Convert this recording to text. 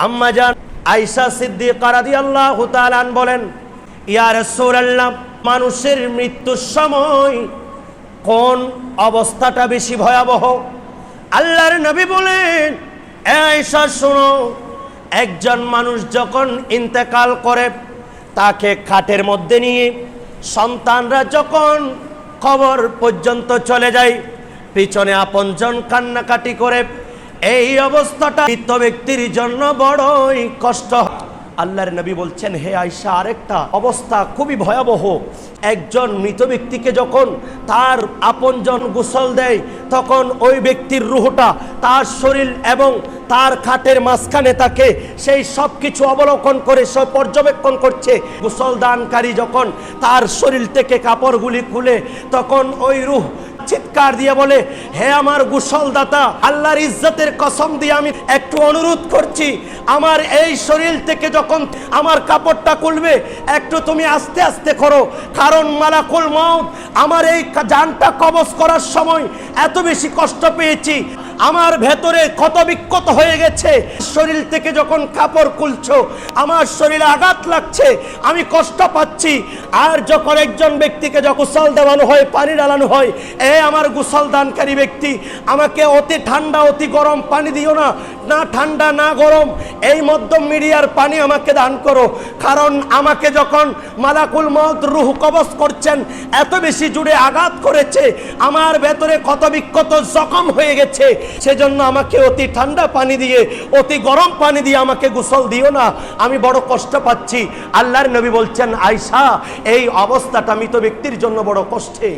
আম্মা যান আয়েশা সিদ্দিকা আন বলেন, ইয়া রাসূলুল্লাহ, মানুষের মৃত্যুর সময় কোন অবস্থাটা বেশি ভয়াবহ? আল্লাহর নবী বলেন, "এ আয়েশা, শোনো, একজন মানুষ যখন ইন্তেকাল করে, তাকে খাটের মধ্যে নিয়ে সন্তানরা যখন কবর পর্যন্ত চলে যায়, পিছনে আপনজন কান্নাকাটি করে এই অবস্থাটা মৃত ব্যক্তির জন্য বড়ই কষ্ট। আল্লাহর নবী বলছেন, হে আয়সা আরেকটা অবস্থা খুবই ভয়াবহ। একজন মৃত ব্যক্তিকে যখন তার আপনজন গোসল দেয়, তখন ওই ব্যক্তির রুহটা তার শরীর এবং তার খাটের মাঝখানে তাকে সেই সব কিছু অবলোকন করে সব পর্যবেক্ষণ করছে। গোসল দানকারী যখন তার শরীর থেকে কাপড়গুলি খুলে, তখন ওই রুহ চিৎকার দিয়ে বলে, হে আমার গুসলদাতা, আল্লাহর ইজ্জতের কসম দিয়ে আমি একটু অনুরোধ করছি। আমার এই শরীর থেকে যখন আমার কাপড়টা খুলবে, একটু তুমি আস্তে আস্তে করো। কারণ মালাকুল মাউত, আমার এই জানটা কবজ করার সময় এত বেশি কষ্ট পেয়েছি। আমার ভেতরে ক্ষত বিক্ষত হয়ে গেছে। শরীর থেকে যখন কাপড় খুলছো, আমার শরীরে আঘাত লাগছে, আমি কষ্ট পাচ্ছি। আর যখন একজন ব্যক্তিকে যখন গোসল দেওয়ানো হয়, পানি ডালানো হয়, এ আমার গোসল দানকারী ব্যক্তি, আমাকে অতি ঠান্ডা, অতি গরম পানি দিও না। না ঠান্ডা, না গরম, এই মধ্যম মিডিয়ার পানি আমাকে দান করো। কারণ আমাকে যখন মালাকুল মত রুহ কবজ করছেন, এত বেশি জুড়ে আঘাত করেছে, আমার ভেতরে ক্ষত বিক্ষত জখম হয়ে গেছে। সেজন্য আমাকে অতি ঠান্ডা পানি দিয়ে, অতি গরম পানি দিয়ে আমাকে গোসল দিও না। আমি বড় কষ্ট পাচ্ছি। আল্লাহর নবী বলছেন আয়সা এই অবস্থাটা মৃত ব্যক্তির জন্য বড় কষ্টে।